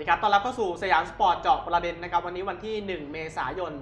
สวัสดีครับ ต้อนรับเข้าสู่สยามสปอร์ตเจาะประเด็นนะครับ วันนี้วันที่ 1 เมษายน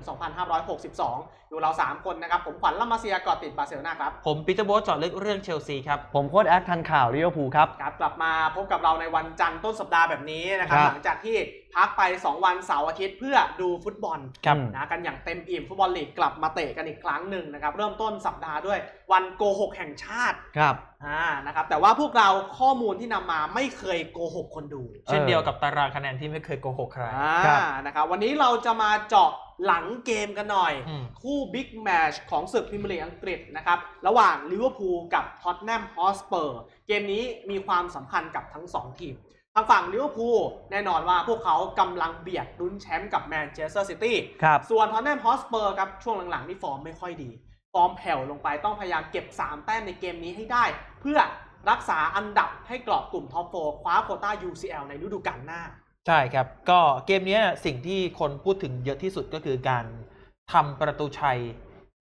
2562 อยู่เรา 3 คนนะครับ ผมขวัญลัมมาเซียเกาะติดบาร์เซโลนาครับ ผมปีเตอร์โบ๊ทเจาะลึกเรื่องเชลซีครับ ผมโค้ดแอคทันข่าวลิเวอร์พูลครับ ครับ กลับมาพบกับเราในวันจันทร์ต้นสัปดาห์แบบนี้นะครับครับหลังจากที่พักไป 2 วันเสาร์อาทิตย์เพื่อดูฟุตบอลครับอืมนะกันอย่างเต็มอิ่มฟุตบอลลีกกลับมาเตะกันอีกครั้งหนึ่งนะครับเริ่มต้นสัปดาห์ด้วยวันโกหกแห่งชาติครับอ่านะครับแต่ว่าพวกเราข้อมูลที่นำมาไม่เคยโกหกคนดู เช่นเดียวกับตารางคะแนนที่ไม่เคยโกหกใครอ่าครับนะครับวันนี้เราจะมาเจาะหลังเกมกันหน่อยอืมคู่บิ๊กแมชของศึกพรีเมียร์ลีกอังกฤษนะครับระหว่างลิเวอร์พูลกับท็อตแนมฮอสเปอร์เกมนี้มีความสำคัญกับทั้ง 2 ทีมทางฝั่งลิเวอร์พูลแน่นอนว่าพวกเขากำลังเบียดลุ้นแชมป์กับแมนเชสเตอร์ซิตี้ครับส่วนท็อตแนมฮอสเปอร์ครับช่วงหลังๆนี่ฟอร์มไม่ค่อยดี ฟอร์มแผ่วลงไปต้องพยายามเก็บ 3 แต้มในเกมนี้ให้ได้ เพื่อรักษาอันดับให้กรอบกลุ่มท็อปโฟคว้าโควต้า UCL ในฤดูกาลหน้า ใช่ครับ ก็เกมเนี้ยสิ่งที่คนพูดถึงเยอะที่สุดก็คือการทำประตูชัย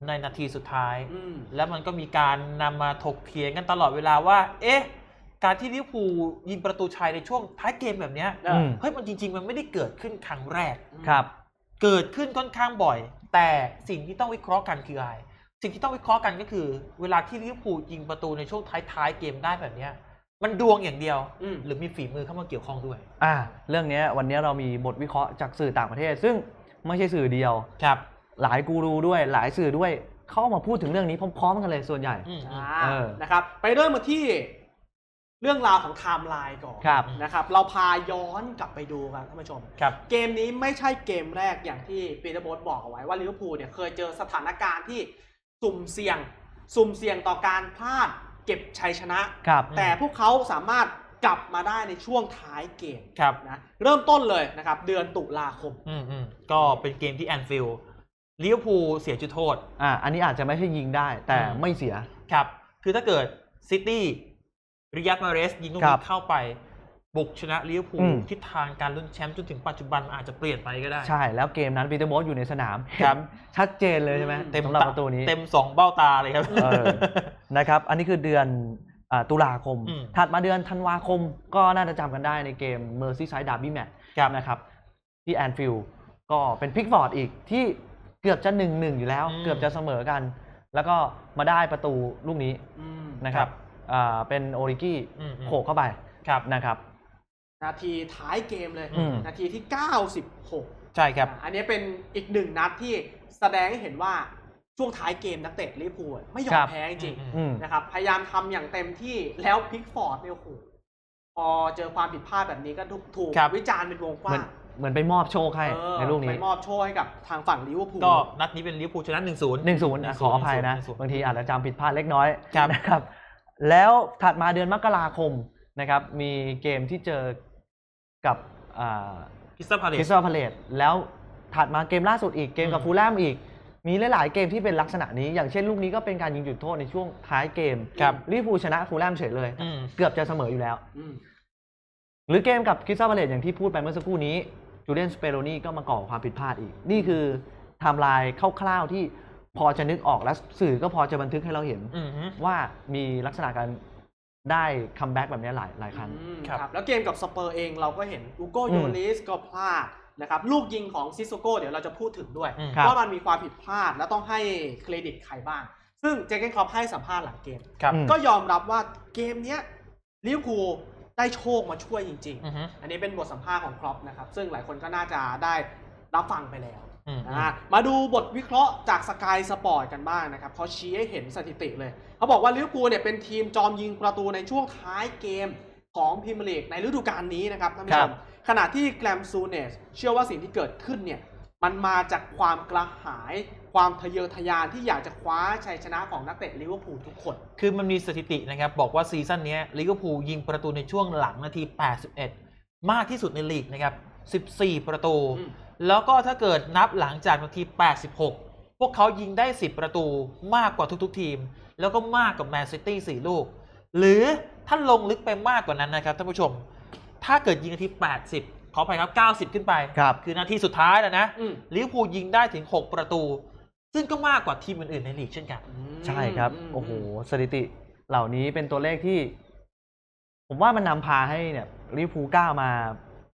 ในนาทีสุดท้ายอืมแล้วมันก็มีการนำมาถกเถียงกันตลอดเวลาว่า เอ๊ะ การที่ลิเวอร์พูลยิงประตูชัยในช่วงท้ายเกมแบบเนี้ยเออมเฮ้ยมันจริง ๆ มันไม่ได้เกิดขึ้นครั้งแรก ครับ เกิดขึ้นค่อนข้างบ่อย แต่สิ่งที่ต้องวิเคราะห์กันคืออะไรสิ่งที่ต้องวิเคราะห์กันก็คือ เวลาที่ลิเวอร์พูลยิงประตูในช่วงท้ายๆเกมได้แบบเนี้ยมันดวงอย่างเดียว อืม หรือมีฝีมือเข้ามาเกี่ยวข้องด้วย อ่า เรื่องเนี้ยวันนี้เรามีบทวิเคราะห์จากสื่อต่างประเทศ ซึ่งไม่ใช่สื่อเดียว ครับ หลายกูรูด้วย หลายสื่อด้วย เข้ามาพูดถึงเรื่องนี้พร้อมๆกันเลยส่วนใหญ่ อืม อ่าเออ นะครับ ไปเริ่มมาที่ เรื่องราวของไทม์ไลน์ก่อนครับนะครับ เราพาย้อนกลับไปดูกันท่านผู้ชม ครับ เกมนี้ไม่ใช่เกมแรกอย่างที่ปีเตอร์โบสบอกเอาไว้ว่าลิเวอร์พูลเนี่ยเคยเจอสถานการณ์ที่สุ่มเสี่ยง สุ่มเสี่ยงต่อการพลาดเก็บชัยชนะ ครับ แต่พวกเขาสามารถกลับมาได้ในช่วงท้ายเกมครับ นะเริ่มต้นเลยนะครับ เดือนตุลาคม อืมอืมก็เป็นเกมที่แอนฟิลด์ลิเวอร์พูลเสียจุดโทษ อ่า อันนี้อาจจะไม่ใช่ยิงได้ แต่อืม ไม่เสีย ครับ คือถ้าเกิดซิตี้ ริยัตมาเรสยิงลูกครันี้บเข้าไป บุกชนะลิเวอร์พูอืลมทิศทางการลุ้นแชมป์จนถึงปัจจุบันอาจจะเปลี่ยนไปก็ได้ ใช่แล้วเกมนั้นปีเตอร์โบสอยู่ในสนามครับเห็นชัดเจนเลยใช่ไหมอืมเต็มสำหรับตาประตูนี้เต็มสองเบ้าตาเลยครับเออนะครับ อันนี้คือเดือนอาตุลาคมอืมถัดมาเดือนธันวาคมก็น่าจะจำกันได้ในเกม Merseyside Derby Match ครับนะครับที่แอนฟิลด์ก็เป็นพิกฟอร์ดอีกที่เกือบจะหนึ่งหนึ่งอยู่แล้วอืมเกือบจะเสมอกัน แล้วก็มาได้ประตูลูกนี้อืมนะครับ อ่าเป็นโอริกี้อืมอืม โขกเข้าไปครับ นะครับ นาทีท้ายเกมเลย อืม นาทีที่ 96 ใช่ครับอ่าอันนี้เป็นอีกหนึ่งนัดที่แสดงให้เห็นว่าช่วงท้ายเกมนักเตะลิเวอร์พูลไม่ยอครัมบ แพ้จริงอืมอืม ๆนะครับ พยายามทำอย่างเต็มที่แล้วพิกฟอร์ดเนี่ยโอ้โหพอเจอความผิดพลาดแบบนี้ก็ถูกถูกครับ วิจารณ์เป็นวงกเหมืว้าอนงเหมือนไปมอบโชคให้เออในลูกนี้ไปมอบโชว์ให้กับทางฝั่งลิเวอร์พูล ก็นัดนี้เป็นลิเวอร์พูลชนะ1-0 หนึ่งศูนย์ขออภัยนะ1-0บางทีอาจจะจำผิดพลาดเล็กน้อยครับ นะครับ แล้วถัดมาเดือนมกราคมนะครับมีเกมที่เจอกับอ่าคริสตัลพาเลคริสสตัลพาเลตแล้วถัดมาเกมล่าสุดอีกเกมกับอืมฟูลแลมอีก มีหลาย ๆ เกมที่เป็นลักษณะนี้ อย่างเช่นลูกนี้ก็เป็นการยิงจุดโทษในช่วงท้ายเกมครับลิเวอร์พูลชนะฟูลแลมเฉยเลยอืมเกือบจะเสมออยู่แล้วอืมหรือเกมกับคริสตัลพาเลตอย่างที่พูดไปเมื่อสักครู่นี้จูเลียนสเปโรนีก็มาก่อความผิดพลาดอีก นี่คือไทม์ไลน์คร่าว ๆ ที่ พอจะนึกออกและสื่อก็พอจะบันทึกให้เราเห็น อืมฮึ ว่ามีลักษณะการได้คัมแบ็กแบบนี้หลายหลายครั้ง อืมครับ ครับแล้วเกมกับสเปอร์เองเราก็เห็นอูโกอืมโยลิสก็พลาดนะครับลูกยิงของซิโซโกเดี๋ยวเราจะพูดถึงด้วยอืมครับ ว่ามันมีความผิดพลาดและต้องให้เครดิตใครบ้าง ซึ่งเจเกนครอปให้สัมภาษณ์หลังเกม ครับอืม ก็ยอมรับว่าเกมเนี้ยลิเวอร์พูลได้โชคมาช่วยจริง อืมฮึ ๆ อันนี้เป็นบทสัมภาษณ์ของครอปนะครับซึ่งหลายคนก็น่าจะได้ รับฟังไปแล้วอืมนะมาดูบทวิเคราะห์จากสกายสปอร์ตกันบ้างนะครับเขาชี้ให้เห็นสถิติเลย เขาบอกว่าลิเวอร์พูลเนี่ยเป็นทีมจอมยิงประตูในช่วงท้ายเกมของพรีเมียร์ลีกในฤดูกาลนี้นะครับท่านผู้ชครัมบขณะที่แกรมซูเนสเชื่อว่าสิ่งที่เกิดขึ้นเนี่ยมันมาจากความกระหายความทะเยอทะยานที่อยากจะคว้าชัยชนะของนักเตะลิเวอร์พูลทุกคน คือมันมีสถิตินะครับ บอกว่าซีซั่นเนี้ยลิเวอร์พูลยิงประตูในช่วงหลังนาที 81 มากที่สุดในลีกนะครับ 14 ประตูอืม แล้วก็ถ้าเกิดนับหลังจากนาที 86 พวกเขายิงได้ 10 ประตูมากกว่าทุกๆ ทีม แล้วก็มากกว่าแมนซิตี้4ลูก หรือถ้าลงลึกไปมากกว่านั้นนะครับท่านผู้ชม ถ้าเกิดยิงนาที 80 ขออภัยครับ 90 ขึ้นไปครับคือนาทีสุดท้ายแล้วนะอืมลิเวอร์พูลยิงได้ถึง 6 ประตู ซึ่งก็มากกว่าทีมอื่นๆในลีกเช่นกัน ใช่ครับมโอ้โห สถิติเหล่านี้เป็นตัวเลขที่ ผมว่ามันนำพาให้เนี่ยลิเวอร์พูลก้าวมา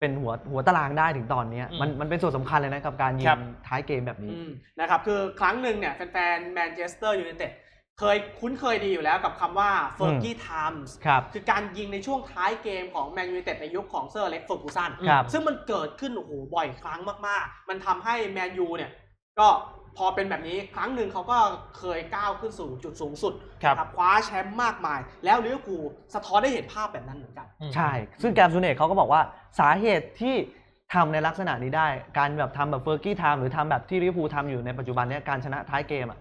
เป็นหัวหัวตารางได้ถึงตอนเนี้ยอืมมันมันเป็นส่วนสำคัญเลยนะกับการยิครังบท้ายเกมแบบนี้ อืมนะครับคือครั้งหนึ่งเนี่ยแฟนๆแมนเชสเตอร์ยูไนเต็ดเคยคุ้นเคยดีอยู่แล้วกับคำว่าเฟอร์กี้ไทม์ส์ครับ คือการยิงในช่วงท้ายเกมของแมนยูไนเต็ดในยุคของเซอร์เล็กเฟอร์กูสันครับ ซึ่งมันเกิดขึ้นโอ้โหบ่อยครั้งมากๆ มันทำให้แมนยูเนี่ยก็ พอเป็นแบบนี้ครั้งหนึ่งเขาก็เคยก้าวขึ้นสู่จุดสูงสุดครับคว้าแชมป์มากมาย แล้วลิเวอร์พูลสะท้อนได้เห็นภาพแบบนั้นเหมือนกันอืมใช่ ซึ่งแกมซูเนตเขาก็บอกว่าสาเหตุที่ทำในลักษณะนี้ได้ การแบบทำแบบเฟอร์กี้ไทม์หรือทำแบบที่ลิเวอร์พูลทำอยู่ในปัจจุบันเนี้ยการชนะท้ายเกมอะ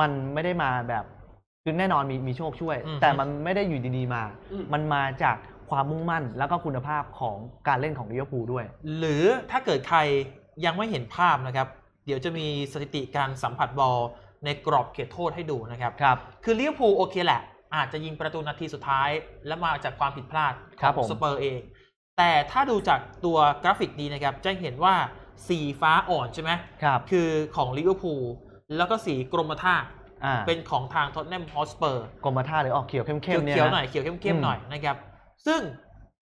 มันไม่ได้มาแบบคือแน่นอนมีมีโชคช่วยอืมแต่มันไม่ได้อยู่ดีๆมาอืมมันมาจากความมุ่งมั่นแล้วก็คุณภาพของการเล่นของลิเวอร์พูลด้วย หรือถ้าเกิดใครยังไม่เห็นภาพนะครับ เดี๋ยวจะมีสถิติการสัมผัสบอลในกรอบเขตโทษให้ดูนะครับครับ คือลิเวอร์พูลโอเคแหละ อาจจะยิงประตูนาทีสุดท้าย และมาจากความผิดพลาดขครับอผงมสเปอร์เอง แต่ถ้าดูจากตัวกราฟิกนี้นะครับ จะเห็นว่าสีฟ้าอ่อนใช่ไหมครับคือของลิเวอร์พูลแล้วก็สีกรมท่าอ่าเป็นของทางท็อตแนมฮอสเปอร์กรมท่าหรือออกเขียวเข้มๆเนี่ยเขียวๆนะหน่อยเขียวเข้อืมมๆหน่อยนะครับ ซึ่ง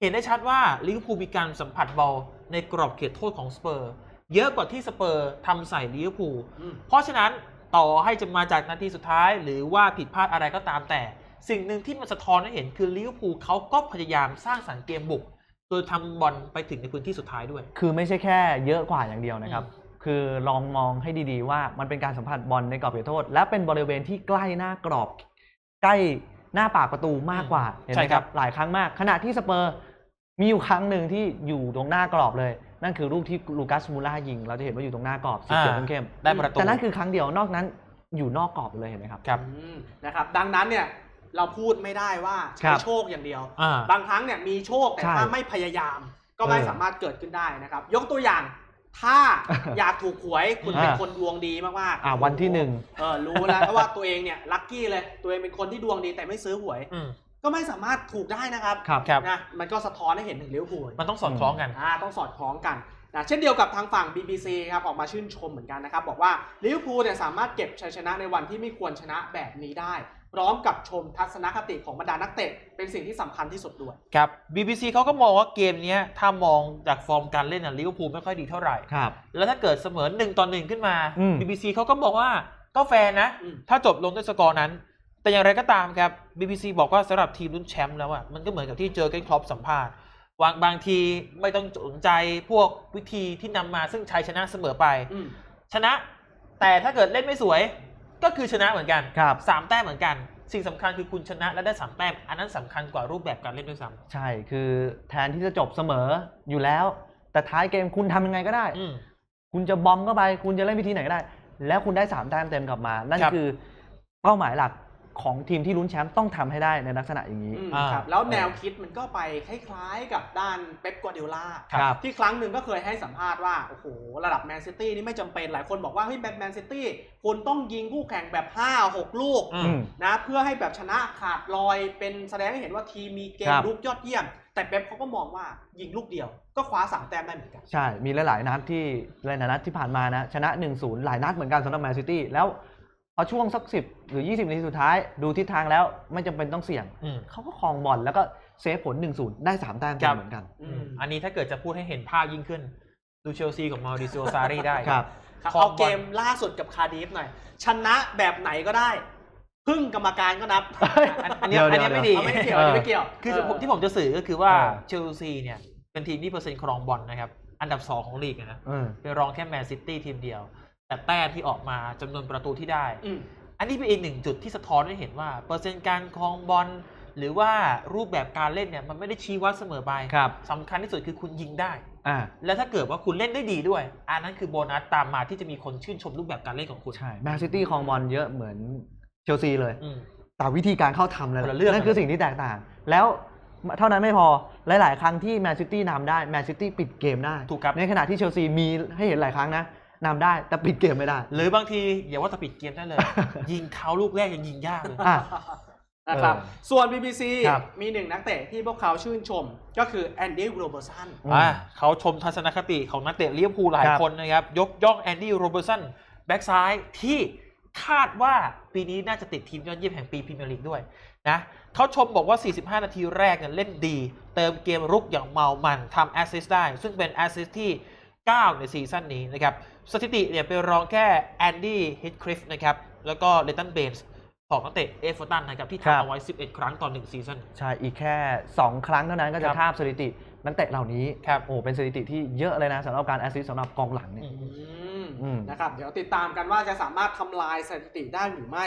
เห็นได้ชัดว่าลิเวอร์พูลมีการสัมผัสบอลในกรอบเขตโทษของสเปอร์ เยอะกว่าที่สเปอร์ทำใส่ลิเวอร์พูลอืมเพราะฉะนั้นต่อให้จะมาจากนาทีสุดท้าย หรือว่าผิดพลาดอะไรก็ตามแต่ สิ่งหนึ่งที่มันสะท้อนให้เห็นคือลิเวอร์พูลเขาก็พยายามสร้างสรรค์เกมบุกโดยทำบอลไปถึงในพื้นที่สุดท้ายด้วย คือไม่ใช่แค่เยอะกว่าอย่างเดียวนะครับอืมคือลองมองให้ดีๆว่ามันเป็นการสัมผัสบอลในกรอบเขตโทษ และเป็นบริเวณที่ใกล้หน้ากรอบ ใกล้หน้าปากประตูมากกว่าเห็นไหมครับ หลายครั้งมาก ขณะที่สเปอร์มีอยู่ครั้งหนึ่งที่อยู่ตรงหน้ากรอบเลย นั่นคือลูกที่ลูคัสมูล่ายิง เราจะเห็นว่าอยู่ตรงหน้ากรอบสีเขียวอ่าเข้มได้ประๆตู แต่นั่นคือครั้งเดียวนอกนั้นอยู่นอกกรอบเลยเห็นไหมครับ ครับ อืมนะครับ ดังนั้นเนี่ยเราพูดไม่ได้ว่าครัใช้บโชคอย่างเดียว อ่า บางครั้งเนี่ยมีโชคแต่ใช่ถ้าไม่พยายาม ก็ไม่เออสามารถเกิดขึ้นได้นะครับ ยกตัวอย่างถ้า อยากถูกหวยคุณเป็นอ่า คนดวงดีมากๆอ่าวันที่หนึ่ง เออรู้แล้วว่าตัวเองเนี่ยลัคกี้เลย ตัวเองเป็นคนที่ดวงดีแต่ไม่ซื้อหวย อืม ก็ไม่สามารถถูกได้นะครับครับครับ นะมันก็สะท้อนให้เห็นถึงลิเวอร์พูลมันต้องสอดคล้องกัน อ่าต้องสอดคล้องกันนะเช่นเดียวกับทางฝั่ง BBC ครับออกมาชื่นชมเหมือนกันนะครับ บอกว่าลิเวอร์พูลเนี่ยสามารถเก็บชัยชนะในวันที่ไม่ควรชนะแบบนี้ได้ พร้อมกับชมทัศนคติของบรรดานักเตะเป็นสิ่งที่สำคัญที่สุดด้วย ครับ BBC เขาก็มองว่าเกมเนี้ยถ้ามองจากฟอร์มการเล่นน่ะลิเวอร์พูลไม่ค่อยดีเท่าไหร่ ครับ แล้วถ้าเกิดเสมอหนึ่งต่อหนึ่งขึ้นมา อืม BBC เขาก็บอกว่าก็แฟร์นะ อืม ถ้าจบลงด้วยสกอร์นั้น แต่อย่างไรก็ตามครับ BBC บอกว่าสำหรับทีมลุ้นแชมป์แล้วอะมันก็เหมือนกับที่เจอเกนครอปสัมภาษณ์วางบางทีไม่ต้องสนใจพวกวิธีที่นำมาซึ่งชัยชนะเสมอไป อืมชนะ แต่ถ้าเกิดเล่นไม่สวย ก็คือชนะเหมือนกันครับ สามแต้มเหมือนกัน สิ่งสำคัญคือคุณชนะและได้สามแต้มอันนั้นสำคัญกว่ารูปแบบการเล่นด้วยซ้ใช่คือแทนที่จะจบเสมออยู่แล้ว แต่ท้ายเกมคุณทำยังไงก็ได้ำอืม คุณจะบอมเข้าไป คุณจะเล่นวิธีไหนก็ได้ แล้วคุณได้สามแต้มเต็มกลับมา นั่นครับ คือเป้าหมายหลัก ของทีมที่ลุ้นแชมป์ต้องทำให้ได้ในลักษณะอย่างนี้อืมอ่าครับแล้วแนวคิดมันก็ไปคล้ายๆกับด้านเป๊ปกัวเดโอล่าครับที่ครั้งหนึ่งก็เคยให้สัมภาษณ์ว่าโอ้โหระดับแมนซิตี้นี่ไม่จำเป็นหลายคนบอกว่าเฮ้ยแบบแมนซิตี้คุณต้องยิงคู่แข่งแบบ 5 6 ลูกอือืมมนะเพื่อให้แบบชนะขาดลอยเป็นแสดงให้เห็นว่าทีมมีเกคมรับลุกยอดเยี่ยมแต่เป๊ปเขาก็มองว่ายิงลูกเดียวก็คว้าสามแต้มได้เหมือนกัน ใช่ มีหลาย ๆ นัดที่หลายๆนัดที่ผ่านมานะ ชนะ 1-0 หลายนัดเหมือนกันสำหรับแมนซิตี้แล้วพ อช่วงสัก10หรือ 20นาทีสุดท้าย ดูทิศทางแล้วไม่จำเป็นต้องเสี่ยง อืม เขาก็ครองบอลแล้วก็เซฟผล 1-0 ได้ 3 แต้มครัเต็มบเหมือนกัน อืมอันนี้ถ้าเกิดจะพูดให้เห็นภาพยิ่งขึ้น ดูเชลซีของมาริซิโอซารีได้ ครับ ครับครองเอาบอลเกมล่าสุดกับคาร์ดิฟหน่อย ชนะแบบไหนก็ได้ พึ่งกรรมการก็นับอันอันเนี้ยเดี๋ยวอันเนี้ยเดี๋ยวไม่ดี เอาไม่เกี่ยวอันนี้ไม่เกี่ยวคือเผมที่ผมจะสื่อก็คือว่าเออ เชลซีเนี่ย เป็นทีมที่เปอร์เซ็นต์ครองบอลนะครับ อันดับ 2 ของลีกนะ เออ เป็นรองแค่แมนซิตี้ทีมเดียว แต่แต้มที่ออกมาจำนวนประตูที่ได้อืมอันนี้เป็นอีกหนึ่งจุดที่สะท้อนให้เห็นว่าเปอร์เซ็นต์การครองบอลหรือว่ารูปแบบการเล่นเนี่ยมันไม่ได้ชี้วัดเสมอไปครับสำคัญที่สุดคือคุณยิงได้อ่าและถ้าเกิดว่าคุณเล่นได้ดีด้วย อันนั้นคือโบนัสตามมาที่จะมีคนชื่นชมรูปแบบการเล่นของคุณ ใช่แมนซิตี้ครองบอลเยอะเหมือนเชลซีเลยอืมแต่วิธีการเข้าทำนั่นคนละเรื่องนั่นคือสิ่งที่แตกต่าง แล้วเท่านั้นไม่พอ หลาย ๆ ครั้งที่แมนซิตี้นำได้แมนซิตี้ปิดเกมได้ถูกครับในขณะที่เชลซีมีให้เห็นหลายครั้งนะ นำได้แต่ปิดเกมไม่ได้ หรือบางทีอย่าว่าจะปิดเกมได้เลย ยิงเขาลูกแรกยังยิงยากเลยอะนะครับเออส่วน BBC ครับมีหนึ่งนักเตะที่พวกเขาชื่นชมก็คือแอนดี้โรเบอร์สันอืมอ่าเขาชมทัศนคติของนักเตะลิเวอร์พูลหลายครับคนนะครับ ยกย่องแอนดี้โรเบอร์สันแบ็กซ้ายที่คาดว่าปีนี้น่าจะติดทีมยอดเยี่ยมแห่งปีพรีเมียร์ลีกด้วยหนะเขาชมบอกว่า 45 นาทีแรกเนี่ยเล่นดี เติมเกมรุกอย่างเมามันทำแอสซิสต์ได้ ซึ่งเป็นแอสซิสต์ที่ 9 ในซีซั่นนี้นะครับ สถิติเนี่ยเป็นรองแค่แอนดี้ฮิตคริฟนะครับแล้วก็เลตันเบนส์ของนักเตะเอฟเวอร์ตันนะครับที่ครับทำเอาไว้ 11 ครั้งต่อ1ซีซั่นใช่ อีกแค่ 2 ครั้งเท่านั้นก็คจะรับข้ามสถิตินักเตะเหล่านี้ครับโอ้เป็นสถิติที่เยอะเลยนะสำหรับการแอสซิสต์สำหรับกองหลังเนี่ยอืมอืมอืมนะครับเดี๋ยวติดตามกันว่าจะสามารถทำลายสถิติได้หรือไม่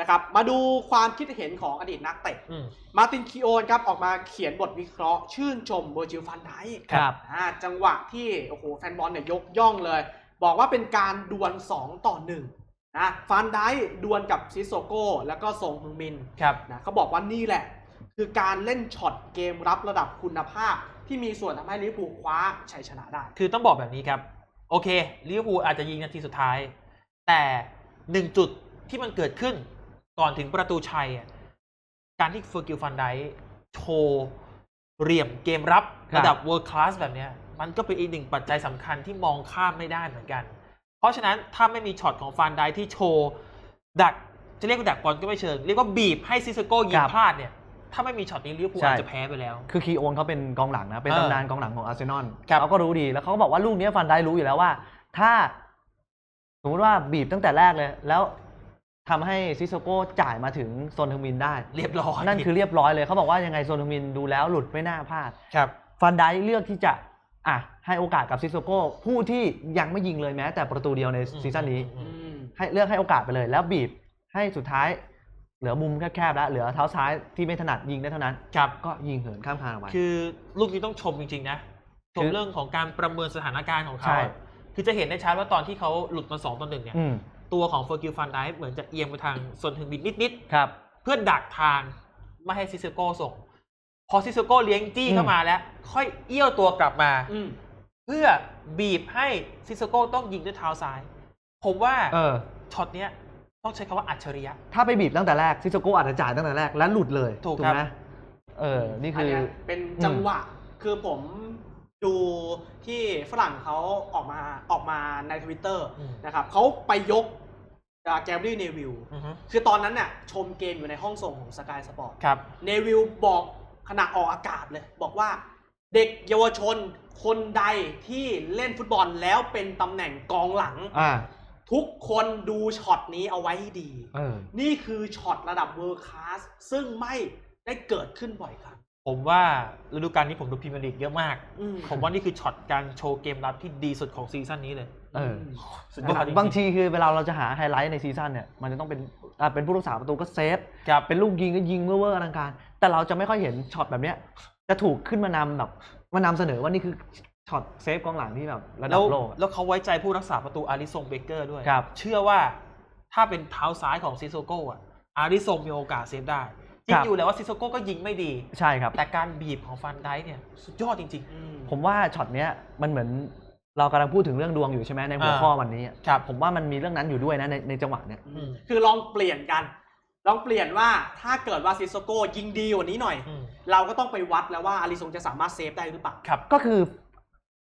นะครับมาดูความคิดเห็นของอดีตนักเตะอืมมาร์ตินคีโอนครับออกมาเขียนบทวิเคราะห์ ชื่นชมเบอร์จิลฟันไดค์ครับอ่าจังหวะที่โอ้โหแฟนบอลเนี่ยยกย่องเลย บอกว่าเป็นการดวล 2 ต่อ 1 นะฟันไดค์ดวลกับซิโซโก้ แล้วก็ซงฮึงมินครับนะเขาบอกว่านี่แหละ คือการเล่นช็อตเกมรับระดับคุณภาพ ที่มีส่วนทำให้ลิเวอร์พูลคว้าชัยชนะได้ คือต้องบอกแบบนี้ครับ โอเคลิเวอร์พูลอาจจะยิงนาทีสุดท้าย แต่หนึ่งจุดที่มันเกิดขึ้นก่อนถึงประตูชัยอะการที่เฟอร์กิลฟันไดโชว์เหลี่ยมเกมรับครับระดับ world class แบบเนี้ย มันก็เป็นอีกหนึ่งปัจจัยสำคัญที่มองข้ามไม่ได้เหมือนกัน เพราะฉะนั้นถ้าไม่มีช็อตของฟันไดที่โชว์ดักจะเรียกว่าดักบอลก็ไม่เชิง เรียกว่าบีบให้ซิสโก้ยิคงรับพลาดเนี่ยถ้าไม่มีช็อตนี้ลิเวอร์พูลใช่อาจจะแพ้ไปแล้ว คือคีโอนเขาเป็นกองหลังนะ เป็นเออตำนานกองหลังของอาร์เซนอลครับเขาก็รู้ดี แล้วเขาก็บอกว่าลูกนี้ฟันได้รู้อยู่แล้วว่า ถ้าสมมติว่าบีบตั้งแต่แรกเลย แล้วทำให้ซิโซโก้จ่ายมาถึงโซนทึงมินได้ เรียบร้อย นั่นคือเรียบร้อยเลย เขาบอกว่ายังไงโซนทึงมินดูแล้วหลุดไม่น่าพลาด ครับ ฟันไดเลือกที่จะ อะให้โอกาสกับซิโซโก้ผู้ที่ยังไม่ยิงเลยแม้ แต่ประตูเดียวในซีซั่นนี้อือืมมให้เลือกให้โอกาสไปเลย แล้วบีบให้สุดท้าย เหลือมุมแคบๆแล้ว เหลือเท้าซ้ายที่ไม่ถนัดยิงได้เท่านั้นครับก็ยิงเหินข้ามคานออกไปคือลูกนี้ต้องชมจริงๆนะชคืมอเรื่องของการประเมินสถานการณ์ของเขาใช่อะคือจะเห็นได้ชัดว่าตอนที่เขาหลุดมา2ต่อหนึ่งเนี่ยอืมตัวของเฟอร์กิลฟันไดเหมือนจะเอียงไปทางส่วนถึงบิดนิดครับๆเพื่อดักทางไม่ให้ซิเซโก้ส่ง พอซิเซโก้เลี้ยงจี้อืมเข้ามาแล้ว ค่อยเอี้ยวตัวกลับมาอืมเพื่อบีบให้ซิเซโก้ต้องยิงด้วยเท้าซ้าย ผมว่าเออช็อตเนี้ยต้องใช้คำว่าอัจฉริยะ ถ้าไปบีบตั้งแต่แรกซิโซโก้อาจจะจ่ายตั้งแต่แรกแล้วหลุดเลย ถูกไหครัมบเออ นี่อันคือเนี้ยเป็นจังหวะ คือผมดูที่ฝรั่งเขาออกมาออกมาในทวิตเตอร์อืมนะครับเขาไปยกแกรรี่เนวิลอือฮึคือตอนนั้นน่ะชมเกมอยู่ในห้องส่งของสกายสปอร์ตครับเนวิลบอก ขณะออกอากาศเลย บอกว่าเด็กเยาวชนคนใดที่เล่นฟุตบอลแล้วเป็นตำแหน่งกองหลัง อ่า ทุกคนดูช็อตนี้เอาไว้ให้ดี เออ นี่คือช็อตระดับเวิร์คลาสซึ่งไม่ได้เกิดขึ้นบ่อยครั้งผมว่าฤดูกาลนี้ผมดูพรีเมียร์ลีกเยอะมาก อืมผมว่านี่คือช็อตการโชว์เกมรับที่ดีสุดของซีซั่นนี้เลยเออสุดยอดจริงๆบางทีคือเวลาเราจะหาไฮไลท์ในซีซั่นเนี่ย มันจะต้องเป็นอ่าเป็นผู้รักษาประตูก็เซฟ ครับ เป็นลูกยิงก็ยิงเวอร์ๆอลังการ แต่เราจะไม่ค่อยเห็นช็อตแบบเนี้ย จะถูกขึ้นมานำแบบมานำเสนอว่านี่คือช็อตเซฟกองหลังที่แบบระดัแล้บวโลกอะแล้วเขาไว้ใจผู้รักษาประตูอาริซงเบเกอร์ด้วยครับเชื่อว่าถ้าเป็นเท้าซ้ายของซิโซโก้อะอาริซงมีโอกาสเซฟได้จริคงรับอยู่แล้วว่าซิโซโก้ก็ยิงไม่ดีใช่ครับ แต่การบีบของฟันไดค์เนี่ย สุดยอดจริงอืมผมว่าช็อตเนี้ยมันเหมือนเรากำลังพูดถึงเรื่องดวงอยู่ใช่ไหมในหัวอ่าข้อวันนี้อะๆครับผมว่ามันมีเรื่องนั้นอยู่ด้วยนะในในจังหวะเนี้ยอืมคือลองเปลี่ยนกัน ลองเปลี่ยนว่าถ้าเกิดว่าซิโซโก้ยิงดีกว่านี้หน่อยอืมเราก็ต้องไปวัดแล้วว่าอาริซงจะสามารถเซฟได้หรือเปล่าครับ ก็คือ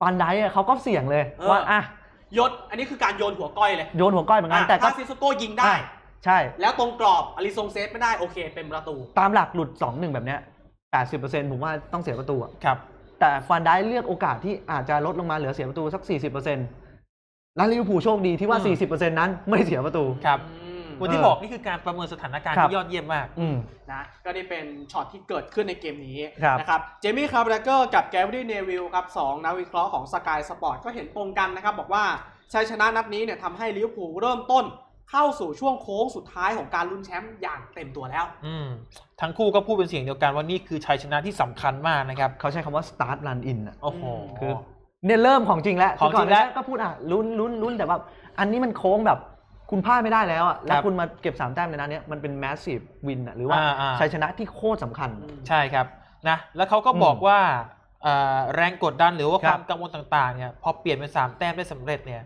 ฟันไดอะเขาก็เสี่ยงเลยเออว่าอะยศอันนี้คือการโยนหัวก้อยเลย โยนหัวก้อยเหมือนกันอะแต่ก็ถ้าซิโซโก้ยิงได้อะใช่ แล้วตรงกรอบอาริซงเซฟไม่ได้โอเค เป็นประตู ตามหลักหลุด 2-1 แบบเนี้ย80%ผมว่าต้องเสียประตูอะครับแต่ฟันได้เลือกโอกาสที่อาจจะลดลงมาเหลือเสียประตูสัก 40%แล้วลิเวอร์พูลโชคดีที่ว่าอืม40%นั้นไม่เสียประตูครับอืม วันที่เออบอกนี่คือการประเมินสถานการณ์ครับที่ยอดเยี่ยมมากอืมนะก็ได้เป็นช็อตที่เกิดขึ้นในเกมนี้ครับนะครับเจมี่คาร์บเกอร์กับแกรรี่เนวิลครับสองนักวิเคราะห์ของสกายสปอร์ตก็เห็นตรงกันนะครับ บอกว่าชัยชนะนัดนี้เนี่ยทำให้ลิเวอร์พูลเริ่มต้นเข้าสู่ช่วงโค้งสุดท้ายของการลุ้นแชมป์อย่างเต็มตัวแล้ว อืมทั้งคู่ก็พูดเป็นเสียงเดียวกันว่านี่คือชัยชนะที่สำคัญมากนะครับ เขาใช้คำว่า start run in อะโอ้โหคือเนี่ยเริ่มของจริงแล้วของจริงแล้วคืก่นหน้าก็พูดอะลุ้นลุ้นลุ้นแต่ว่าอันนี้มันโค้งแบบ คุณพลาดไม่ได้แล้วอะแล้วคุณมาเก็บสามแต้มในนั้นเนี้ยมันเป็น massive win อะหรือว่าอ่าอ่า ชัยชนะที่โคตรสำคัญ ใช่ครับนะแล้วเขาก็บอกว่าเอ่อแรงกดดันหรือว่าคครับวามกังวลต่างๆเนี่ยพอเปลี่ยนเป็นสามแต้มได้สำเร็จเนี่ย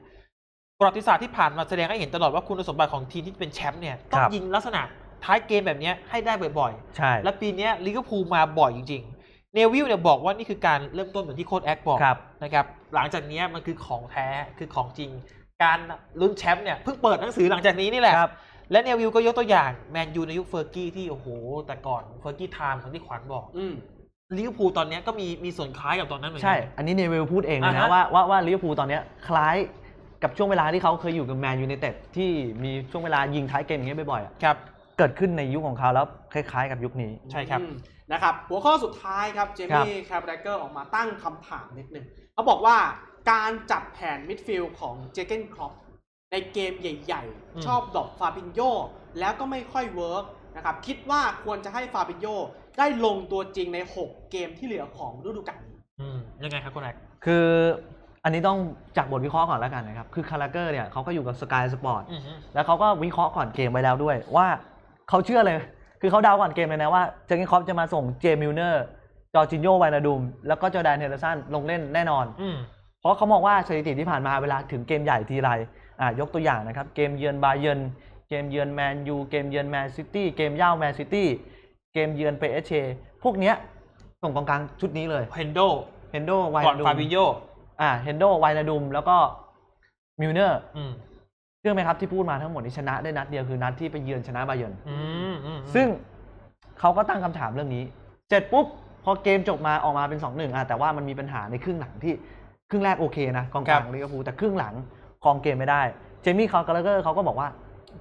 ประวัติศาสตร์ที่ผ่านมาแสดงให้เห็นตลอดว่าคุณสมบัติของทีมที่เป็นแชมป์เนี่ยต้องครับ ยิงลักษณะท้ายเกมแบบเนี้ยให้ได้บ่อยใช่ๆและปีเนี้ยลิเวอร์พูลมาบ่อยจริงๆ เนวิลเนี่ยบอกว่านี่คือการเริ่มต้นเหมือนที่โค้ชแอคบอกครับ นะครับ หลังจากเนี้ยมันคือของแท้คือของจริง การลุ้นแชมป์เนี่ยเพิ่งเปิดหนังสือหลังจากนี้นี่แหละครับและเนวิลก็ยกตัวอย่างแมนยูในยุคเฟอร์กี้ที่โอ้โห แต่ก่อนเฟอร์กี้ไทม์คนที่ขวัญบอกอืมลิเวอร์พูลตอนเนี้ยก็มีมีส่วนคล้ายกับตอนนั้นเหมือนกัใช่ อันนี้เนวิลพูดเองเลยอ่านะฮะว่าว่าว่าลิเวอร์พูลตอนเนี้ยคล้ายกับช่วงเวลาที่เขาเคยอยู่กับแมนยู i นเต็ดที่มีช่วงเวลายิงท้ายเกมอย่างเงี้ยบ่อยๆอะครับเกิดขึ้นในยุคของเขาแล้วคล้ายๆ กับยุคนี้ใช่ครับอืมนะครับ หัวข้อสุดท้ายครับเจมี่แคปแรกเกอร์ออกมาตั้งคำถามนิดนึงเขาบอกว่า การจัดแผนมิดฟิลด์ของเจเกนครอปในเกมใหญ่อืมๆชอบดรอปฟาบินโยแล้วก็ไม่ค่อยเวิร์กนะครับคิดว่าควรจะให้ฟาบินโยได้ลงตัวจริงใน 6 เกมที่เหลือของฤดูกาลนี้อืมยังไงครับคุณแอกคืออันนี้ต้องจากบทวิเคราะห์ก่อนแล้วกันนะครับ คือคาราเกอร์เนี่ยเขาก็อยู่กับสกายสปอร์ตอือฮึแล้วเขาก็วิเคราะห์ก่อนเกมไว้แล้วด้วย ว่าเขาเชื่อเลย คือเขาเดาก่อนเกมเลยนะว่าเจอร์เกนครอปจะมาส่งเจมิลเนอร์จอร์จินโยไวนาดูมแล้วก็จอร์แดนเฮนเดอร์สันลงเล่นแน่นอนอืมเพ ราะเขามองว่าสถิติที่ผ่านมาเวลาถึงเกมใหญ่ทีไรอะยกตัวอย่างนะครับ เกมเยือนบาเยิร์นเกมเยือนแมนยูเกมเยือนแมนซิตี้เกมเย่าแมนซิตี้เกมเยือนเปเอชเชพวกเนี้ยส่งกองกลางชุดนี้เลยเฮนโดเฮนโดไวก่อนนาดูฟามบิโยอ่าเฮนโดไวนาดูมแล้วก็มิลเนอร์อืมเชื่อไหมครับที่พูดมาทั้งหมดนี้ชนะได้นัดเดียวคือนัดที่ไปเยือนชนะบาเยิร์นอืมอืมซึ่งเขาก็ตั้งคำถามเรื่องนี้เสร็จปุ๊บพอเกมจบมาออกมาเป็น2-1อะแต่ว่ามันมีปัญหาในครึ่งหลังที่ ครึ่งแรกโอเคนะกองกลางลิเวอร์พูลแต่ครึ่งหลังครองเกมไม่ได้ เจมี่คาร์กาเกอร์เขาก็บอกว่า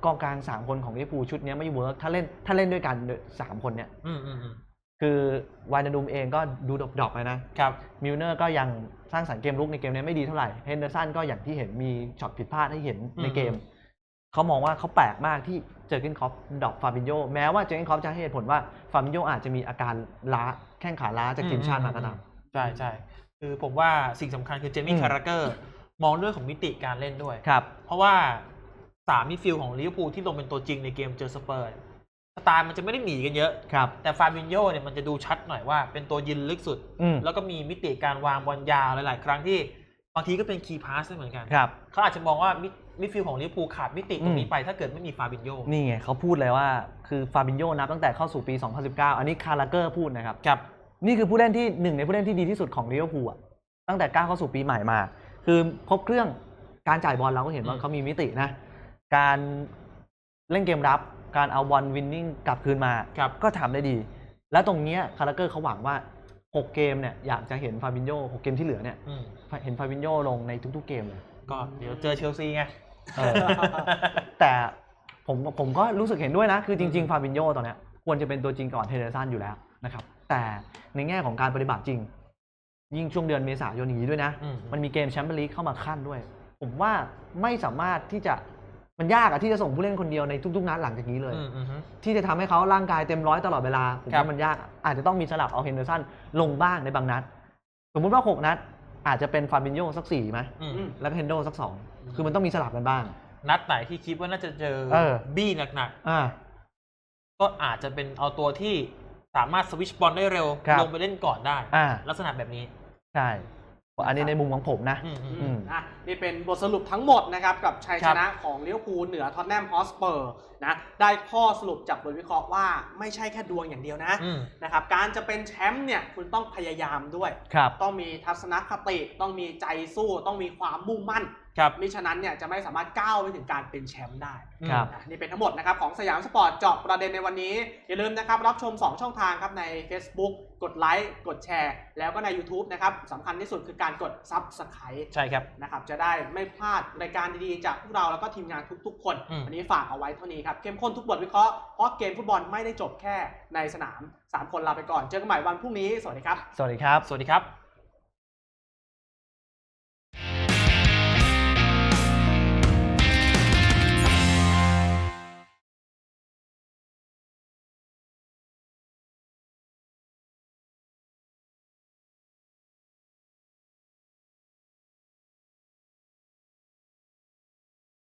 กองกลาง3คนของลิเวอร์พูลชุดเนี้ยไม่เวิร์กถ้าเล่นถ้าเล่นด้วยกันสามคนเนี่ยอืมอืมอืมคือวายนาดูมเองก็ดูดรอปๆไปนะครับมิลเนอร์ก็ยังสร้างสรรค์เกมลุกในเกมนี้ไม่ดีเท่าไหร่เฮนเดอร์สันก็อย่างที่เห็นมีช็อตผิดพลาดให้เห็นในเกมอืมเขามองว่าเขาแปลกมากที่เจอร์เกนครอปดรอปฟาบินโยแม้ว่าเจอร์เกนครอปจะให้เหตุผลว่าฟาบินโยอาจจะมีอาการล้าแข้งขาล้าจากทีมชาติมาก็ตามใช่ใช่ คือผมว่าสิ่งสำคัญคือเจมี่อืมคาราเกอร์มองเรื่องของมิติการเล่นด้วยครับ เพราะว่าสามมิดฟิลด์ของลิเวอร์พูลที่ลงเป็นตัวจริงในเกมเจอสเปอร์สไตล์มันจะไม่ได้หนีกันเยอะครับแต่ฟาบินโยเนี่ยมันจะดูชัดหน่อยว่าเป็นตัวยินลึกสุดอืมแล้วก็มีมิติการวางบอลยาวหลาย ๆ ครั้งที่บางทีก็เป็นคีย์พาสเหมือนกันครับเขาอาจจะมองว่ามิดมิดฟิลด์ของลิเวอร์พูลขาดมิติตรงนี้อืมไปถ้าเกิดไม่มีฟาบินโยนี่ไงเขาพูดเลยว่าคือฟาบินโยนับตั้งแต่เข้าสู่ปี 2019 อันนี้คาราเกอร์พูดนะครับครับ นี่คือผู้เล่นที่หนึ่งในผู้เล่นที่ดีที่สุดของลิเวอร์พูลอะตั้งแต่ก้าวเข้าสู่ปีใหม่มา คือครบเครื่องการจ่ายบอลเราก็เห็นว่าอืมเขามีมิตินะ การเล่นเกมรับ การเอาบอลวินนิ่งกลับคืนมาครับก็ทำได้ดี แล้วตรงเนี้ยคาราเกอร์เขาหวังว่า 6 เกมเนี่ยอยากจะเห็นฟาบินโย6เกมที่เหลือเนี่ยอืมเห็นฟาบินโยลงในทุกๆเกมเลย ก็เดี๋ยวเจอเชลซีไงเออแต่ผมผมก็รู้สึกเห็นด้วยนะ คือจริงอืมๆฟาบินโยตอนเนี้ยควรจะเป็นตัวจริงก่อนเทเดซันอยู่แล้วนะครับ แต่ในแง่ของการปฏิบัติจริง ยิ่งช่วงเดือนเมษายนอย่างนี้ด้วยนะอืมมันมีเกมแชมเปี้ยนลีกเข้ามาขั้นด้วย ผมว่าไม่สามารถที่จะมันยากอะที่จะส่งผู้เล่นคนเดียวในทุกๆนัดหลังจากนี้เลยอืมอืมอืมที่จะทำให้เขาร่างกายเต็มร้อยตลอดเวลาผมครับว่ามันยากอะอาจจะต้องมีสลับเอาเฮนเดอร์สันลงบ้างในบางนัด สมมุติว่า 6 นัด อาจจะเป็นฟาบินโยสักสี่ไหมอืมอืมแล้วก็เฮนโดสักสองคือมันต้องมีสลับกันบ้าง นัดไหนที่คิดว่าน่าจะเจอเออบี้หนักอ่าๆก็อาจจะเป็นเอาตัวที่ สามารถสวิตชบอลได้เร็ว ครับลงไปเล่นก่อนได้ อ่า ลักษณะแบบนี้ ใช่อันนี้ในมุมของผมนะอืมอืม อืม อะนี่เป็นบทสรุปทั้งหมดนะครับกับชัยครัชบนะของลิเวอร์พูลเหนือท็อตแนมฮอสเปอร์นะได้ข้อสรุปจากบทวิเคราะห์ว่าไม่ใช่แค่ดวงอย่างเดียวนะอืม นะครับการจะเป็นแชมป์เนี่ยคุณต้องพยายามด้วย ครับ ต้องมีทัศนคติต้องมีใจสู้ต้องมีความมุ่งมั่น ครับมิฉะนั้นเนี่ยจะไม่สามารถก้าวไปถึงการเป็นแชมป์ได้ครับอะนี่เป็นทั้งหมดนะครับของสยามสปอร์ตเจาะประเด็นในวันนี้ อย่าลืมนะครับรับชม 2 ช่องทางครับใน Facebook กดไลค์กดแชร์ แล้วก็ใน YouTube นะครับสำคัญที่สุดคือการกด Subscribe ใช่ครับนะครับจะได้ไม่พลาดรายการดีๆ จากพวกเราแล้วก็ทีมงานทุกๆ คนอืมวันนี้ฝากเอาไว้เท่านี้ครับเข้มข้นทุกบทวิเคราะห์เพราะเกมฟุตบอลไม่ได้จบแค่ในสนาม 3 คนลาไปก่อนเจอกันใหม่วันพรุ่งนี้สวัสดีครับ สวัสดีครับสวัสดีครับ